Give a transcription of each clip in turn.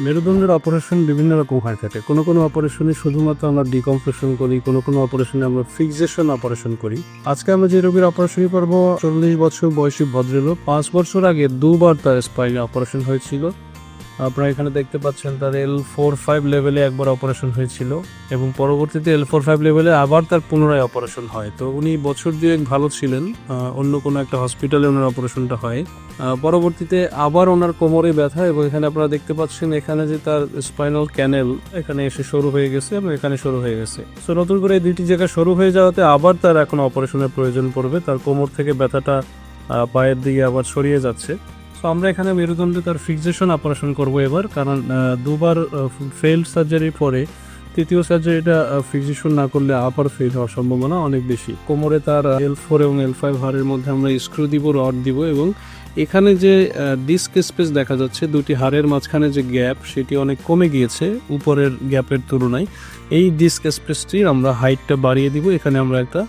মেরুদণ্ডের অপারেশন বিভিন্ন রকম হয়ে থাকে। কোনো কোনো অপারেশনে শুধুমাত্র আমরা ডিকম্প্রেশন করি, কোনো কোনো অপারেশনে আমরা ফিক্সেশন অপারেশন করি। আজকে আমরা যে রোগীর অপারেশনই করব চল্লিশ বছর বয়সী ভদ্রলোক। পাঁচ বছর আগে দুবার তার স্পাইনে অপারেশন হয়েছিল। আপনারা এখানে দেখতে পাচ্ছেন তার এল ফোর ফাইভ লেভেলে একবার অপারেশন হয়েছিল এবং পরবর্তীতে এল ফোর ফাইভ লেভেলে আবার তার পুনরায় অপারেশন হয়। তো উনি বছর দুয়েক ভালো ছিলেন অন্য কোনো একটা হসপিটালে ওনার অপারেশনটা হয়। পরবর্তীতে আবার ওনার কোমরে ব্যথা এবং এখানে আপনারা দেখতে পাচ্ছেন এখানে যে তার স্পাইনাল ক্যানেল এখানে এসে শুরু হয়ে গেছে এবং এখানে শুরু হয়ে গেছে। সো নতুন করে এই দুইটি জায়গা শুরু হয়ে যাওয়াতে আবার তার এখন অপারেশনের প্রয়োজন পড়বে। তার কোমর থেকে ব্যথাটা পায়ের দিকে আবার ছড়িয়ে যাচ্ছে। তো আমরা এখানে মেরুদণ্ডে তার ফিক্সেশন অপারেশন করব এবার, কারণ দুবার ফেল্ড সার্জারির পরে তৃতীয় সার্জারিটা ফিক্সেশন না করলে আবার ফেল হওয়ার সম্ভাবনা অনেক বেশি। কোমরে তার এল ফোর এবং এল ফাইভ হাড়ের মধ্যে আমরা স্ক্রু দিব রড দিব এবং এখানে যে ডিস্ক স্পেস দেখা যাচ্ছে, দুটি হাড়ের মাঝখানে যে গ্যাপ সেটি অনেক কমে গিয়েছে উপরের গ্যাপের তুলনায়। এই ডিস্ক স্পেসটির আমরা হাইটটা বাড়িয়ে দিব, এখানে আমরা একটা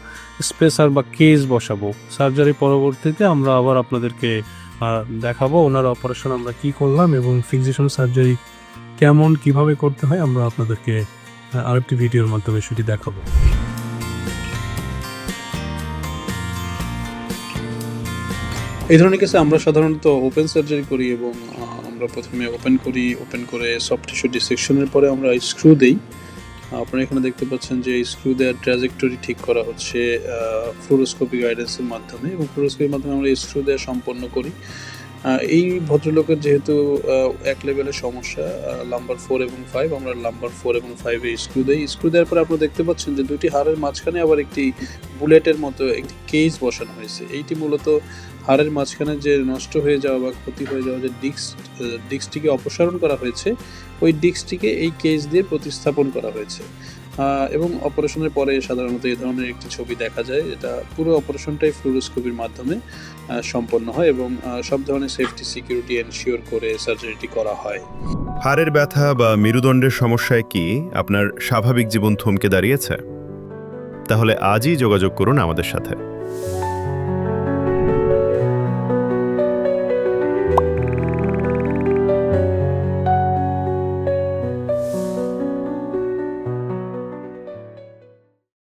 স্পেসার বা কেজ বসাবো। সার্জারি পরবর্তীতে আমরা আবার আপনাদেরকে দেখাবো ওনার অপারেশন আমরা কি করলাম এবং ফিক্সেশন সার্জারি কেমন, কীভাবে করতে হয়, আমরা আপনাদেরকে আরেকটি ভিডিওর মাধ্যমে সেটি দেখাবো। এই ধরনের কেসে আমরা সাধারণত ওপেন সার্জারি করি এবং আমরা প্রথমে ওপেন করি ওপেন করে সফট টিস্যু ডিসেকশনের পরে আমরা স্ক্রু দিই। আপনারা এখানে দেখতে পাচ্ছেন যে স্ক্রু দেওয়ার ট্র্যাজেক্টরি ঠিক করা হচ্ছে ফ্লোরোস্কোপি গাইডেন্সের মাধ্যমে। এবং ফ্লোরোস্কোপির মাধ্যমে আমরা স্ক্রু দেওয়া সম্পন্ন করি। এই ভদ্রলোকের যেহেতু এক লেভেলের সমস্যা নাম্বার ফোর এবং ফাইভ আমরা নাম্বার ফোর এবং ফাইভে স্ক্রু দেই। স্ক্রু দেওয়ার পরে আপনারা দেখতে পাচ্ছেন যে দুটি হাড়ের মাঝখানে আবার একটি বুলেটের মতো একটি কেজ বসানো হয়েছে। এইটি মূলত হাড়ের মাঝখানে যে নষ্ট হয়ে যাওয়া বা ক্ষতি হয়ে যাওয়া যে ডিস্ক ডিস্কটিকে অপসারণ করা হয়েছে, ওই ডিস্কটিকে এই কেজ দিয়ে প্রতিস্থাপন করা হয়েছে। এবং অপারেশনের পরে সাধারণত এই ধরনের একটি ছবি দেখা যায়। এটা পুরো অপারেশনটাই ফ্লুরোস্কোপির মাধ্যমে সম্পন্ন হয় এবং সব ধরনের সেফটি সিকিউরিটি এনশিওর করে সার্জারিটি করা হয়। হাড়ের ব্যথা বা মেরুদণ্ডের সমস্যায় কি আপনার স্বাভাবিক জীবন থমকে দাঁড়িয়েছে? তাহলে আজই যোগাযোগ করুন আমাদের সাথে।